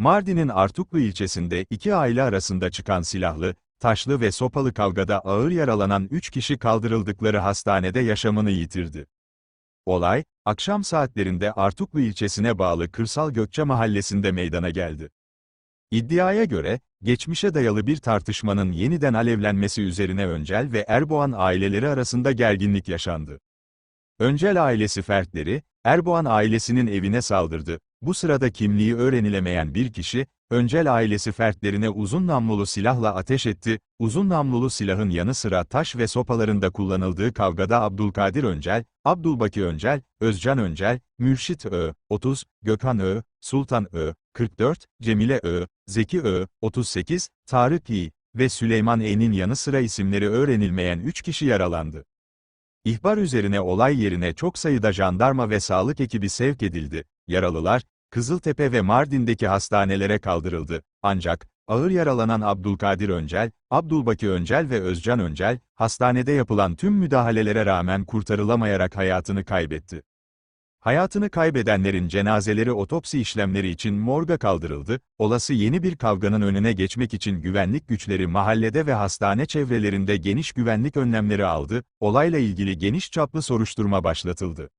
Mardin'in Artuklu ilçesinde iki aile arasında çıkan silahlı, taşlı ve sopalı kavgada ağır yaralanan 3 kişi kaldırıldıkları hastanede yaşamını yitirdi. Olay, akşam saatlerinde Artuklu ilçesine bağlı Kırsal Gökçe mahallesinde meydana geldi. İddiaya göre, geçmişe dayalı bir tartışmanın yeniden alevlenmesi üzerine Öncel ve Erboğan aileleri arasında gerginlik yaşandı. Öncel ailesi fertleri, Erboğan ailesinin evine saldırdı. Bu sırada kimliği öğrenilemeyen bir kişi, Öncel ailesi fertlerine uzun namlulu silahla ateş etti. Uzun namlulu silahın yanı sıra taş ve sopalarında kullanıldığı kavgada Abdülkadir Öncel, Abdülbaki Öncel, Özcan Öncel, Mürşit Ö, 30, Gökhan Ö, Sultan Ö, 44, Cemile Ö, Zeki Ö, 38, Tarık İ ve Süleyman E'nin yanı sıra isimleri öğrenilmeyen 3 kişi yaralandı. İhbar üzerine olay yerine çok sayıda jandarma ve sağlık ekibi sevk edildi. Yaralılar, Kızıltepe ve Mardin'deki hastanelere kaldırıldı. Ancak, ağır yaralanan Abdülkadir Öncel, Abdülbaki Öncel ve Özcan Öncel, hastanede yapılan tüm müdahalelere rağmen kurtarılamayarak hayatını kaybetti. Hayatını kaybedenlerin cenazeleri otopsi işlemleri için morga kaldırıldı, olası yeni bir kavganın önüne geçmek için güvenlik güçleri mahallede ve hastane çevrelerinde geniş güvenlik önlemleri aldı, olayla ilgili geniş çaplı soruşturma başlatıldı.